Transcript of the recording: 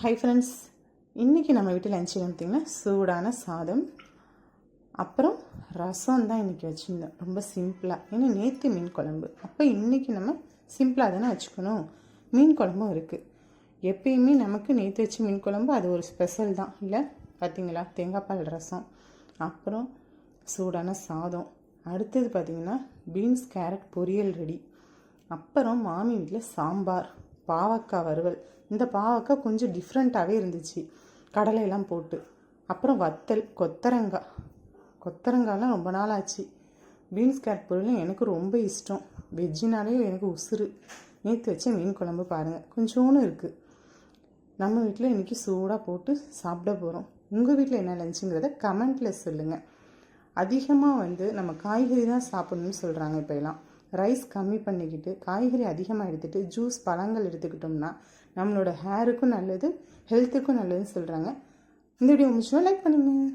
Hi friends இன்றைக்கி நம்ம வீட்டில் லஞ்ச் பார்த்திங்கன்னா சூடான சாதம் அப்புறம் ரசம் தான் இன்றைக்கி வச்சுருந்தோம். ரொம்ப சிம்பிளாக ஏன்னா நேற்று மீன் குழம்பு. அப்போ இன்றைக்கி நம்ம சிம்பிளாக தானே வச்சுக்கணும். மீன் குழம்பும் இருக்குது எப்பயுமே நமக்கு நேற்று வச்சு மீன் குழம்பு அது ஒரு ஸ்பெஷல் தான். இல்லை? பார்த்தீங்களா தேங்காய் பால் ரசம் அப்புறம் சூடான சாதம். அடுத்தது பார்த்திங்கன்னா பீன்ஸ் கேரட் பொரியல் ரெடி அப்புறம் மாமி வீட்டில் சாம்பார். பாவக்காய் வறுவல். இந்த பாவக்காய் கொஞ்சம் டிஃப்ரெண்ட்டாகவே இருந்துச்சு. கடலையெல்லாம் போட்டு. அப்புறம் வத்தல் கொத்தரங்காய். கொத்தரங்காய்லாம் ரொம்ப நாள் ஆச்சு பீன்ஸ் கேரட் பொருளும் எனக்கு ரொம்ப இஷ்டம். வெஜ்ஜினாலே எனக்கு உசுறு. நேற்று வச்ச மீன் குழம்பு பாருங்கள் கொஞ்சோன்னு இருக்குது நம்ம வீட்டில் இன்றைக்கி சூடாக போட்டு சாப்பிட போகிறோம் உங்கள் வீட்டில் என்ன லஞ்சுங்கிறத கமெண்ட்டில் சொல்லுங்கள் அதிகமாக வந்து நம்ம காய்கறி தான் சாப்பிட்ணுன்னு சொல்கிறாங்க இப்போ எல்லாம். ரைஸ் கம்மி பண்ணிக்கிட்டு காய்கறி அதிகமாக எடுத்துகிட்டு ஜூஸ் பழங்கள் எடுத்துக்கிட்டோம்னா நம்மளோட ஹேருக்கும் நல்லது ஹெல்த்துக்கும் நல்லதுன்னு சொல்கிறாங்க இந்த வீடியோ முடிச்சுன்னா லைக் பண்ணுங்கள்